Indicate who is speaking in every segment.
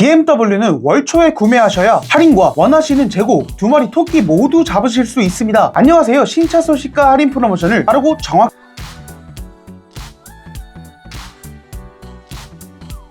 Speaker 1: BMW는 월 초에 구매하셔야 할인과 원하시는 재고 두 마리 토끼 모두 잡으실 수 있습니다. 안녕하세요. 신차 소식과 할인 프로모션을 빠르고 정확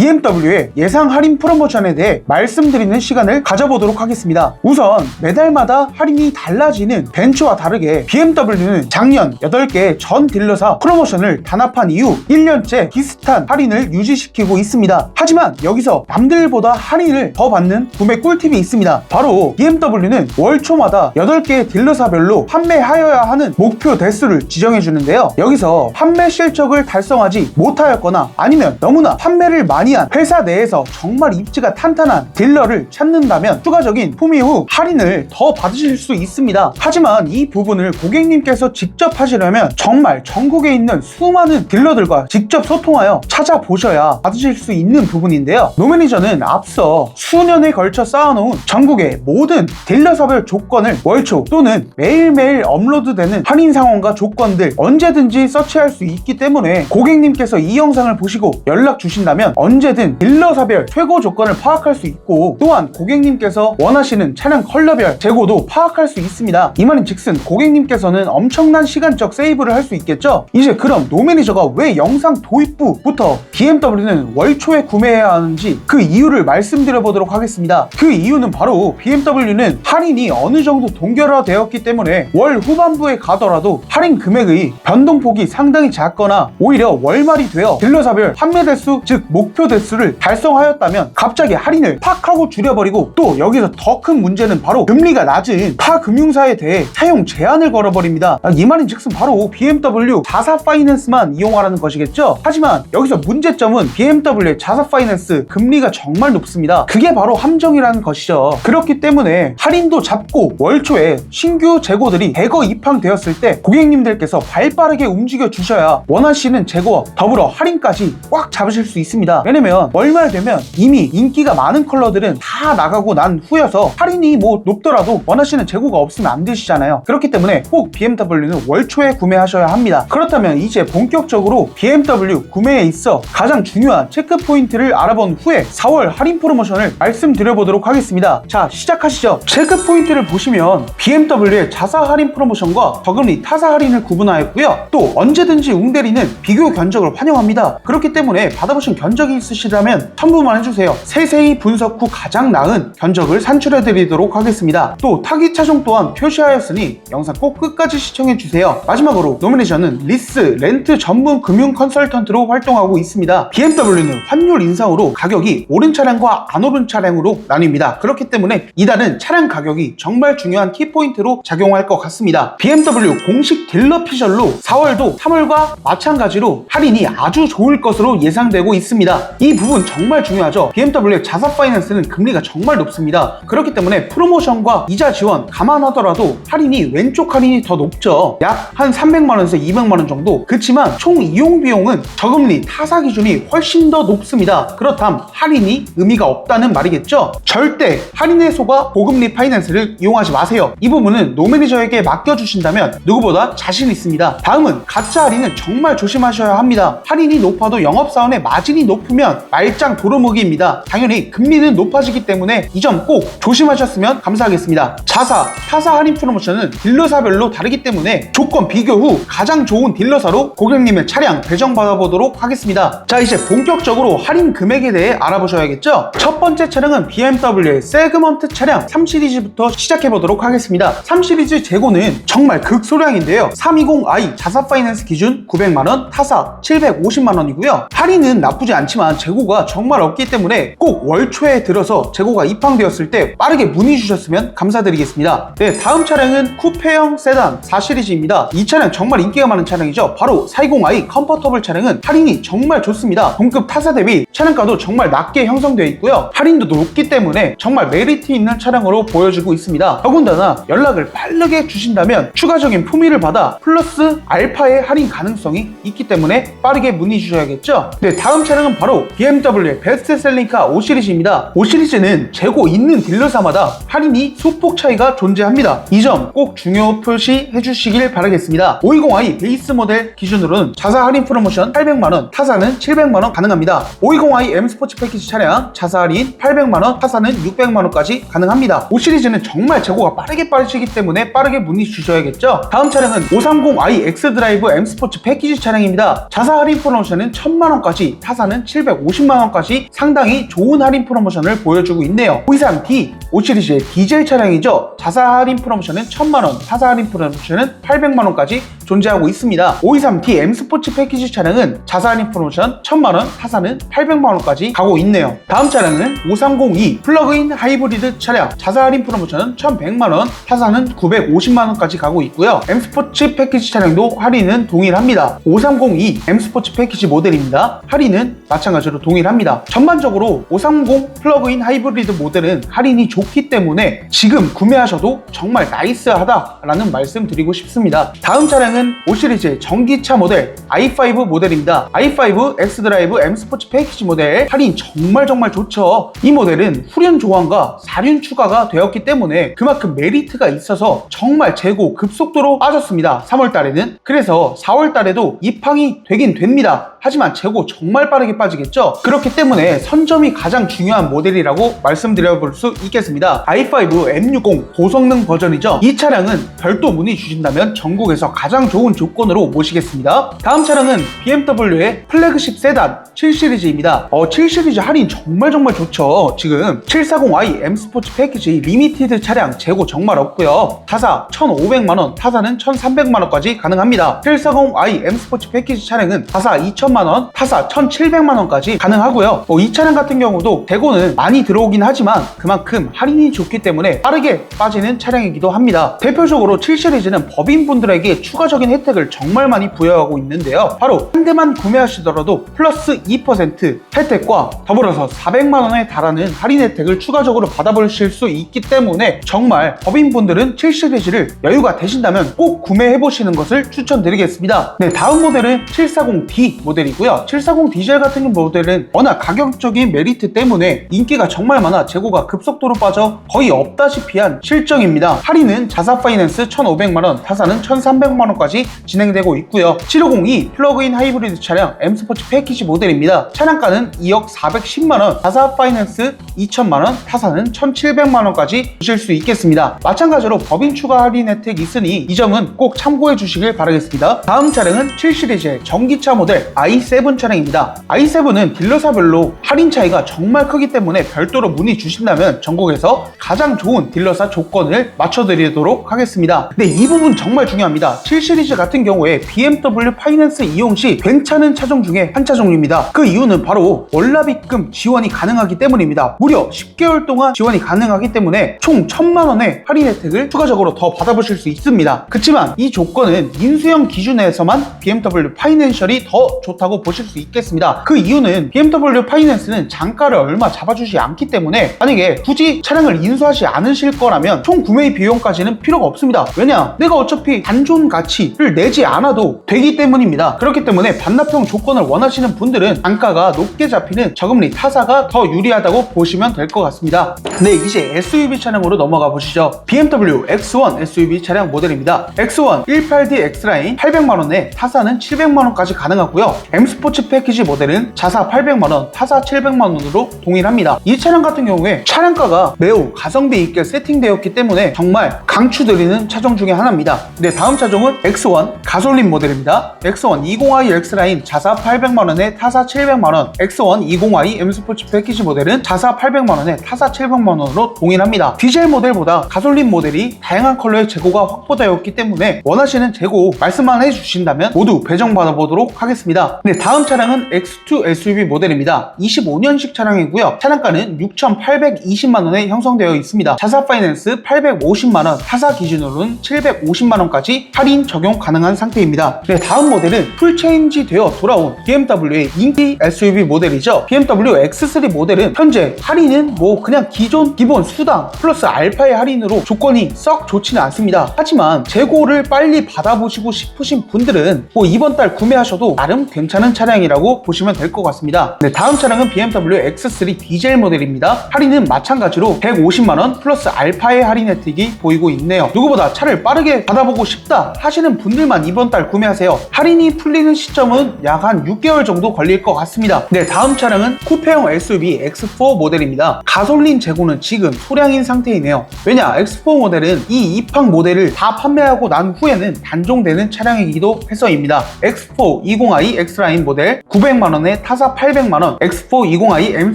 Speaker 1: BMW의 예상 할인 프로모션에 대해 말씀드리는 시간을 가져보도록 하겠습니다. 우선 매달마다 할인이 달라지는 벤츠와 다르게 BMW는 작년 8개 전 딜러사 프로모션을 단합한 이후 1년째 비슷한 할인을 유지시키고 있습니다. 하지만 여기서 남들보다 할인을 더 받는 구매 꿀팁이 있습니다. 바로 BMW는 월 초마다 8개의 딜러사별로 판매하여야 하는 목표 대수를 지정해 주는데요. 여기서 판매 실적을 달성하지 못하였거나 아니면 너무나 판매를 많이 한 회사 내에서 정말 입지가 탄탄한 딜러를 찾는다면 추가적인 품위 후 할인을 더 받으실 수 있습니다. 하지만 이 부분을 고객님께서 직접 하시려면 정말 전국에 있는 수많은 딜러들과 직접 소통하여 찾아보셔야 받으실 수 있는 부분인데요. 노매니저는 앞서 수년에 걸쳐 쌓아놓은 전국의 모든 딜러사별 조건을 월초 또는 매일매일 업로드되는 할인 상황과 조건들 언제든지 서치할 수 있기 때문에 고객님께서 이 영상을 보시고 연락 주신다면 언제 든 딜러 사별 최고 조건을 파악할 수 있고 또한 고객님께서 원하시는 차량 컬러별 재고도 파악할 수 있습니다. 이 말인 즉슨 고객님께서는 엄청난 시간적 세이브를 할 수 있겠죠? 이제 그럼 노매니저가 왜 영상 도입부부터 BMW는 월초에 구매해야 하는지 그 이유를 말씀드려 보도록 하겠습니다. 그 이유는 바로 BMW는 할인이 어느 정도 동결화되었기 때문에 월 후반부에 가더라도 할인 금액의 변동폭이 상당히 작거나 오히려 월말이 되어 딜러사별 판매 대수 즉 목표 대수를 달성하였다면 갑자기 할인을 팍 하고 줄여버리고 또 여기서 더 큰 문제는 바로 금리가 낮은 타 금융사에 대해 사용 제한을 걸어버립니다. 아, 이 말인 즉슨 바로 BMW 자사 파이낸스만 이용하라는 것이겠죠. 하지만 여기서 문제점은 BMW의 자사 파이낸스 금리가 정말 높습니다. 그게 바로 함정이라는 것이죠. 그렇기 때문에 할인도 잡고 월초에 신규 재고들이 대거 입항되었을 때 고객님들께서 발빠르게 움직여 주셔야 원하시는 재고와 더불어 할인까지 꽉 잡으실 수 있습니다. 왜냐면 월말 되면 이미 인기가 많은 컬러들은 다 나가고 난 후여서 할인이 뭐 높더라도 원하시는 재고가 없으면 안 되시잖아요. 그렇기 때문에 꼭 BMW는 월초에 구매하셔야 합니다. 그렇다면 이제 본격적으로 BMW 구매에 있어 가장 중요한 체크 포인트를 알아본 후에 4월 할인 프로모션을 말씀드려보도록 하겠습니다. 자, 시작하시죠. 체크 포인트를 보시면 BMW의 자사 할인 프로모션과 저금리 타사 할인을 구분하였고요. 또 언제든지 웅대리는 비교 견적을 환영합니다. 그렇기 때문에 받아보신 견적이 있으시다면 첨부만 해주세요. 세세히 분석 후 가장 나은 견적을 산출해드리도록 하겠습니다. 또 타기 차종 또한 표시하였으니 영상 꼭 끝까지 시청해주세요. 마지막으로 노미네이션은 리스, 렌트 전문 금융 컨설턴트로 활동하고 있습니다. BMW는 환율 인상으로 가격이 오른 차량과 안 오른 차량으로 나뉩니다. 그렇기 때문에 이달은 차량 가격이 정말 중요한 키포인트로 작용할 것 같습니다. BMW 공식 딜러 피셜로 4월도 3월과 마찬가지로 할인이 아주 좋을 것으로 예상되고 있습니다. 이 부분 정말 중요하죠. BMW의 자사 파이낸스는 금리가 정말 높습니다. 그렇기 때문에 프로모션과 이자 지원 감안하더라도 할인이 왼쪽 할인이 더 높죠. 약 한 300만원에서 200만원 정도. 그렇지만 총 이용 비용은 저금리 타사 기준이 훨씬 더 높습니다. 그렇담 할인이 의미가 없다는 말이겠죠. 절대 할인의 소가 고금리 파이낸스를 이용하지 마세요. 이 부분은 노매니저에게 맡겨주신다면 누구보다 자신 있습니다. 다음은 가짜 할인은 정말 조심하셔야 합니다. 할인이 높아도 영업사원의 마진이 높으면 말짱 도루묵이입니다. 당연히 금리는 높아지기 때문에 이 점 꼭 조심하셨으면 감사하겠습니다. 자사, 타사 할인 프로모션은 딜러사별로 다르기 때문에 조건 비교 후 가장 좋은 딜러사로 고객님의 차량 배정받아 보도록 하겠습니다. 자 이제 본격적으로 할인 금액에 대해 알아보셔야겠죠? 첫 번째 차량은 BMW의 세그먼트 차량 3 시리즈부터 시작해 보도록 하겠습니다. 3 시리즈 재고는 정말 극소량인데요. 320i 자사 파이낸스 기준 900만원, 타사 750만원이고요. 할인은 나쁘지 않지만 재고가 정말 없기 때문에 꼭 월초에 들어서 재고가 입항되었을 때 빠르게 문의 주셨으면 감사드리겠습니다. 네, 다음 차량은 쿠페형 세단 4시리즈입니다. 이 차량 정말 인기가 많은 차량이죠. 바로 420i 컴포터블 차량은 할인이 정말 좋습니다. 동급 타사 대비 차량가도 정말 낮게 형성되어 있고요. 할인도 높기 때문에 정말 메리트 있는 차량으로 보여지고 있습니다. 더군다나 연락을 빠르게 주신다면 추가적인 품위를 받아 플러스 알파의 할인 가능성이 있기 때문에 빠르게 문의 주셔야겠죠. 네, 다음 차량은 바로 BMW의 베스트셀링카 5 시리즈입니다. 5 시리즈는 재고 있는 딜러사마다 할인이 소폭 차이가 존재합니다. 이 점 꼭 중요 표시해 주시길 바라겠습니다. 520i 베이스 모델 기준으로는 자사 할인 프로모션 800만원, 타사는 700만원 가능합니다. 520i M 스포츠 패키지 차량 자사 할인 800만원, 타사는 600만원까지 가능합니다. 5 시리즈는 정말 재고가 빠르게 빠르시기 때문에 빠르게 문의 주셔야겠죠. 다음 차량은 530i X 드라이브 M 스포츠 패키지 차량입니다. 자사 할인 프로모션은 1000만원까지, 타사는 750만원까지 상당히 좋은 할인 프로모션을 보여주고 있네요. 호이상 D 5 시리즈의 디젤 차량이죠. 자사 할인 프로모션은 1000만원, 타사 할인 프로모션은 800만원까지 존재하고 있습니다. 523D M 스포츠 패키지 차량은 자사 할인 프로모션 1000만원, 타사는 800만원까지 가고 있네요. 다음 차량은 5302 플러그인 하이브리드 차량, 자사 할인 프로모션은 1100만원, 타사는 950만원까지 가고 있고요. M 스포츠 패키지 차량도 할인은 동일합니다. 5302 M 스포츠 패키지 모델입니다. 할인은 마찬가지로 동일합니다. 전반적으로 530 플러그인 하이브리드 모델은 할인이 좋기 때문에 지금 구매하셔도 정말 나이스하다라는 말씀 드리고 싶습니다. 다음 차량은 5 시리즈의 전기차 모델 i5 모델입니다. i5 X드라이브 M 스포츠 패키지 모델 할인 정말 정말 좋죠. 이 모델은 후륜 조항과 사륜 추가가 되었기 때문에 그만큼 메리트가 있어서 정말 재고 급속도로 빠졌습니다. 3월 달에는 그래서 4월 달에도 입항이 되긴 됩니다. 하지만 재고 정말 빠르게 빠지겠죠? 그렇기 때문에 선점이 가장 중요한 모델이라고 말씀드려볼 수 있겠습니다. i5 M60 고성능 버전이죠. 이 차량은 별도 문의 주신다면 전국에서 가장 좋은 조건으로 모시겠습니다. 다음 차량은 BMW의 플래그십 세단 7시리즈입니다. 어, 7시리즈 할인 정말 정말 좋죠. 지금 740i M 스포츠 패키지 리미티드 차량 재고 정말 없고요. 타사 1,500만원, 타사는 1,300만원까지 가능합니다. 740i M 스포츠 패키지 차량은 타사 2천만원, 타사 1,700만원까지 가능하고요. 어, 이 차량 같은 경우도 재고는 많이 들어오긴 하지만 그만큼 할인이 좋기 때문에 빠르게 빠지는 차량이기도 합니다. 대표적으로 7시리즈는 법인분들에게 추가적인 혜택을 정말 많이 부여하고 있는데요. 바로 한 대만 구매하시더라도 플러스 2% 혜택과 더불어서 400만 원에 달하는 할인 혜택을 추가적으로 받아보실 수 있기 때문에 정말 법인분들은 7시리즈를 여유가 되신다면 꼭 구매해보시는 것을 추천드리겠습니다. 네, 다음 모델은 740D 모델이고요. 740 디젤 같은 모델은 워낙 가격적인 메리트 때문에 인기가 정말 많아 재고가 급속도로 빠져 거의 없다시피 한 실정입니다. 할인은 자사 파이낸스 1,500만 원, 타사는 1,300만 원 까지 진행되고 있고요. 7502 플러그인 하이브리드 차량 M 스포츠 패키지 모델입니다. 차량가는 2억 410만원, 자사 파이낸스 2천만원, 타사는 1,700만원까지 주실 수 있겠습니다. 마찬가지로 법인 추가 할인 혜택 있으니 이 점은 꼭 참고해 주시길 바라겠습니다. 다음 차량은 7시리즈의 전기차 모델 i7 차량입니다. i7은 딜러사별로 할인 차이가 정말 크기 때문에 별도로 문의 주신다면 전국에서 가장 좋은 딜러사 조건을 맞춰드리도록 하겠습니다. 네, 이 부분 정말 중요합니다. 7 시리즈 같은 경우에 BMW 파이낸스 이용 시 괜찮은 차종 중에 한 차종입니다. 그 이유는 바로 월납입금 지원이 가능하기 때문입니다. 무려 10개월 동안 지원이 가능하기 때문에 총 1천만 원의 할인 혜택을 추가적으로 더 받아보실 수 있습니다. 그렇지만 이 조건은 인수형 기준에서만 BMW 파이낸셜이 더 좋다고 보실 수 있겠습니다. 그 이유는 BMW 파이낸스는 단가를 얼마 잡아주지 않기 때문에 만약에 굳이 차량을 인수하지 않으실 거라면 총 구매 비용까지는 필요가 없습니다. 왜냐? 내가 어차피 단존 가치 를 내지 않아도 되기 때문입니다. 그렇기 때문에 반납형 조건을 원하시는 분들은 단가가 높게 잡히는 저금리 타사가 더 유리하다고 보시면 될 것 같습니다. 네, 이제 SUV 차량으로 넘어가 보시죠. BMW X1 SUV 차량 모델입니다. X1 18D X라인 800만원에 타사는 700만원까지 가능하고요. M 스포츠 패키지 모델은 자사 800만원, 타사 700만원으로 동일합니다. 이 차량 같은 경우에 차량가가 매우 가성비 있게 세팅되었기 때문에 정말 강추드리는 차종 중에 하나입니다. 네, 다음 차종은 X1 가솔린 모델입니다. X1 20i X라인 자사 800만원에 타사 700만원, X1 20i M 스포츠 패키지 모델은 자사 800만원에 타사 700만원으로 동일합니다. 디젤 모델보다 가솔린 모델이 다양한 컬러의 재고가 확보되었기 때문에 원하시는 재고 말씀만 해주신다면 모두 배정받아 보도록 하겠습니다. 네, 다음 차량은 X2 SUV 모델입니다. 25년식 차량이고요. 차량가는 6,820만원에 만원에 형성되어 있습니다. 자사 파이낸스 850만원, 타사 기준으로는 750만원까지 할인 적용 가능한 상태입니다. 네, 다음 모델은 풀체인지 되어 돌아온 BMW의 인기 SUV 모델이죠. BMW X3 모델은 현재 할인은 뭐 그냥 기존 기본 수당 플러스 알파의 할인으로 조건이 썩 좋지는 않습니다. 하지만 재고를 빨리 받아보시고 싶으신 분들은 뭐 이번 달 구매하셔도 나름 괜찮은 차량이라고 보시면 될 것 같습니다. 네, 다음 차량은 BMW X3 디젤 모델입니다. 할인은 마찬가지로 150만원 플러스 알파의 할인 혜택이 보이고 있네요. 누구보다 차를 빠르게 받아보고 싶다 하시는 분들만 이번 달 구매하세요. 할인이 풀리는 시점은 약 한 6개월 정도 걸릴 것 같습니다. 네, 다음 차량은 쿠페형 SUV X4 모델입니다. 가솔린 재고는 지금 소량인 상태이네요. 왜냐, X4 모델은 이 입항 모델을 다 판매하고 난 후에는 단종되는 차량이기도 해서입니다. X4 20i X라인 모델 900만원에 타사 800만원, X4 20i M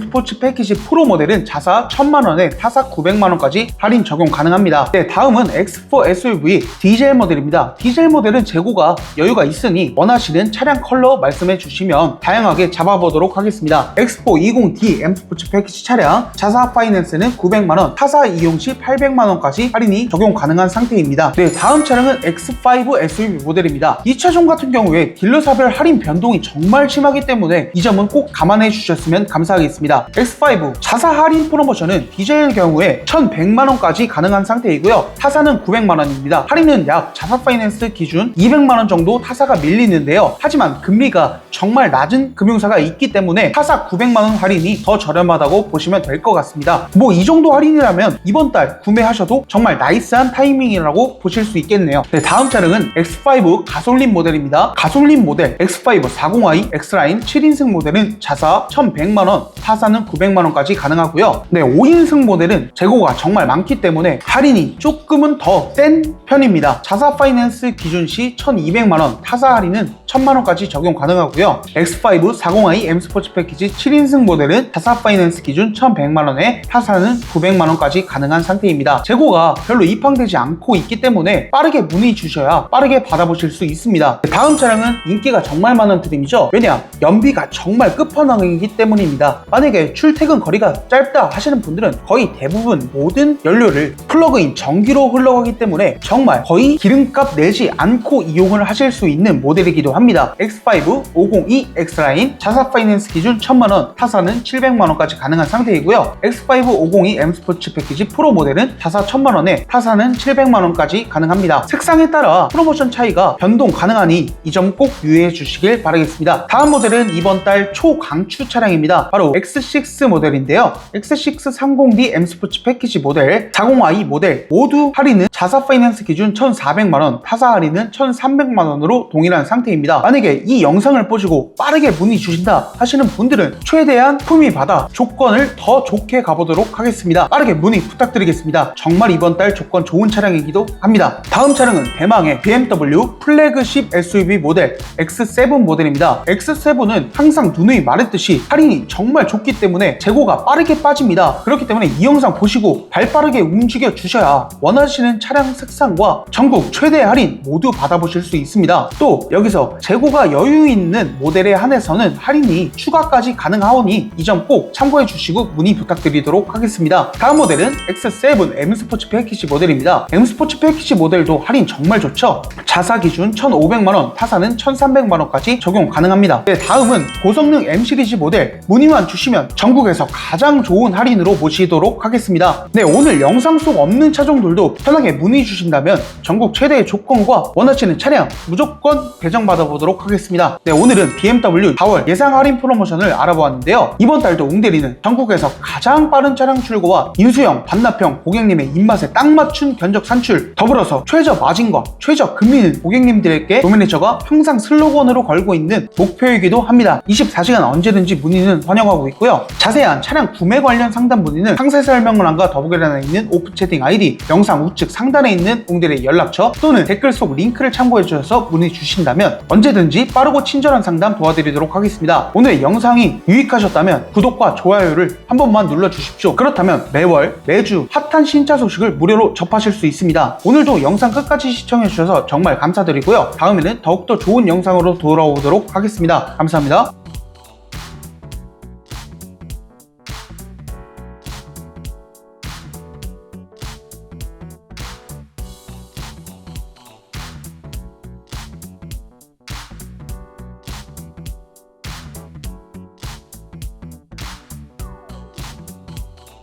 Speaker 1: 스포츠 패키지 프로 모델은 자사 1000만원에 타사 900만원까지 할인 적용 가능합니다. 네, 다음은 X4 SUV 디젤 모델입니다. 디젤 모델은 재고가 여유가 있으니 원하시는 차량 컬러 말씀해 주시면 다양하게 잡아보도록 하겠습니다. X4 20D M 스포츠 패키지 차량 자사 파이낸스는 900만원, 타사 이용 시 800만원까지 할인이 적용 가능한 상태입니다. 네, 다음 차량은 X5 SUV 모델입니다. 이 차종 같은 경우에 딜러사별 할인 변동이 정말 심하기 때문에 이 점은 꼭 감안해 주셨으면 감사하겠습니다. X5 자사 할인 프로모션은 디젤 경우에 1,100만원까지 가능한 상태이고요. 타사는 900만원입니다. 할인은 약 자사 파이낸스 기준 200만 원 정도 타사가 밀리는데요. 하지만 금리가 정말 낮은 금융사가 있기 때문에 타사 900만 원 할인이 더 저렴하다고 보시면 될 것 같습니다. 뭐 이 정도 할인이라면 이번 달 구매하셔도 정말 나이스한 타이밍이라고 보실 수 있겠네요. 네, 다음 차량은 X5 가솔린 모델입니다. 가솔린 모델 X5 40i X라인 7인승 모델은 자사 1100만 원, 타사는 900만 원까지 가능하고요. 네, 5인승 모델은 재고가 정말 많기 때문에 할인이 조금은 더 센 편입니다. 자사 파이낸스 기준 시 1200만원, 타사 할인은 1000만원까지 적용 가능하고요. X5 40i M 스포츠 패키지 7인승 모델은 자사 파이낸스 기준 1100만원에 타사는 900만원까지 가능한 상태입니다. 재고가 별로 입항되지 않고 있기 때문에 빠르게 문의 주셔야 빠르게 받아보실 수 있습니다. 다음 차량은 인기가 정말 많은 트림이죠. 왜냐? 연비가 정말 끝판왕이기 때문입니다. 만약에 출퇴근 거리가 짧다 하시는 분들은 거의 대부분 모든 연료를 플러그인 전기로 흘러가기 때문에 정말 거의 기름값 내지 않고 이용을 하실 수 있는 모델이기도 합니다. X5 502 X라인 자사 파이낸스 기준 1000만원, 타사는 700만원까지 가능한 상태이고요. X5 502 M 스포츠 패키지 프로 모델은 자사 1000만원에 타사는 700만원까지 가능합니다. 색상에 따라 프로모션 차이가 변동 가능하니 이 점 꼭 유의해 주시길 바라겠습니다. 다음 모델은 이번 달 초강추 차량입니다. 바로 X6 모델인데요. X6 30D M 스포츠 패키지 모델, 40i 모델 모두 할인은 자사 파이낸스 기준 1,400만원, 타사 할인은 1,300만 원으로 동일한 상태입니다. 만약에 이 영상을 보시고 빠르게 문의 주신다 하시는 분들은 최대한 품위 받아 조건을 더 좋게 가보도록 하겠습니다. 빠르게 문의 부탁드리겠습니다. 정말 이번 달 조건 좋은 차량이기도 합니다. 다음 차량은 대망의 BMW 플래그십 SUV 모델 X7 모델입니다. X7은 항상 누누이 말했듯이 할인이 정말 좋기 때문에 재고가 빠르게 빠집니다. 그렇기 때문에 이 영상 보시고 발 빠르게 움직여 주셔야 원하시는 차량 색상과 전국 최대 할인 모두 받아보실 수 있습니다. 또 여기서 재고가 여유 있는 모델에 한해서는 할인이 추가까지 가능하오니 이 점 꼭 참고해 주시고 문의 부탁드리도록 하겠습니다. 다음 모델은 X7 M 스포츠 패키지 모델입니다. M 스포츠 패키지 모델도 할인 정말 좋죠? 자사 기준 1,500만원, 타사는 1,300만원까지 적용 가능합니다. 네, 다음은 고성능 M 시리즈 모델 문의만 주시면 전국에서 가장 좋은 할인으로 모시도록 하겠습니다. 네, 오늘 영상 속 없는 차종들도 편하게 문의 주신다면 전국 최대의 조건과 원하시는 차량 무조건 배정받아 보도록 하겠습니다. 네, 오늘은 BMW 4월 예상 할인 프로모션을 알아보았는데요. 이번 달도 웅대리는 전국에서 가장 빠른 차량 출고와 인수형, 반납형 고객님의 입맛에 딱 맞춘 견적 산출, 더불어서 최저 마진과 최저 금리는 고객님들에게 도매니저가 항상 슬로건으로 걸고 있는 목표이기도 합니다. 24시간 언제든지 문의는 환영하고 있고요. 자세한 차량 구매 관련 상담 문의는 상세 설명란과 더보기란에 있는 오픈 채팅 아이디, 영상 우측 상단에 있는 웅대리 연락처 또는 댓글 속 링크를 참고해 주셔서 문의 주신다면 언제든지 빠르고 친절한 상담 도와드리도록 하겠습니다. 오늘 영상이 유익하셨다면 구독과 좋아요를 한 번만 눌러 주십시오. 그렇다면 매월, 매주 핫한 신차 소식을 무료로 접하실 수 있습니다. 오늘도 영상 끝까지 시청해 주셔서 정말 감사드리고요. 다음에는 더욱더 좋은 영상으로 돌아오도록 하겠습니다. 감사합니다.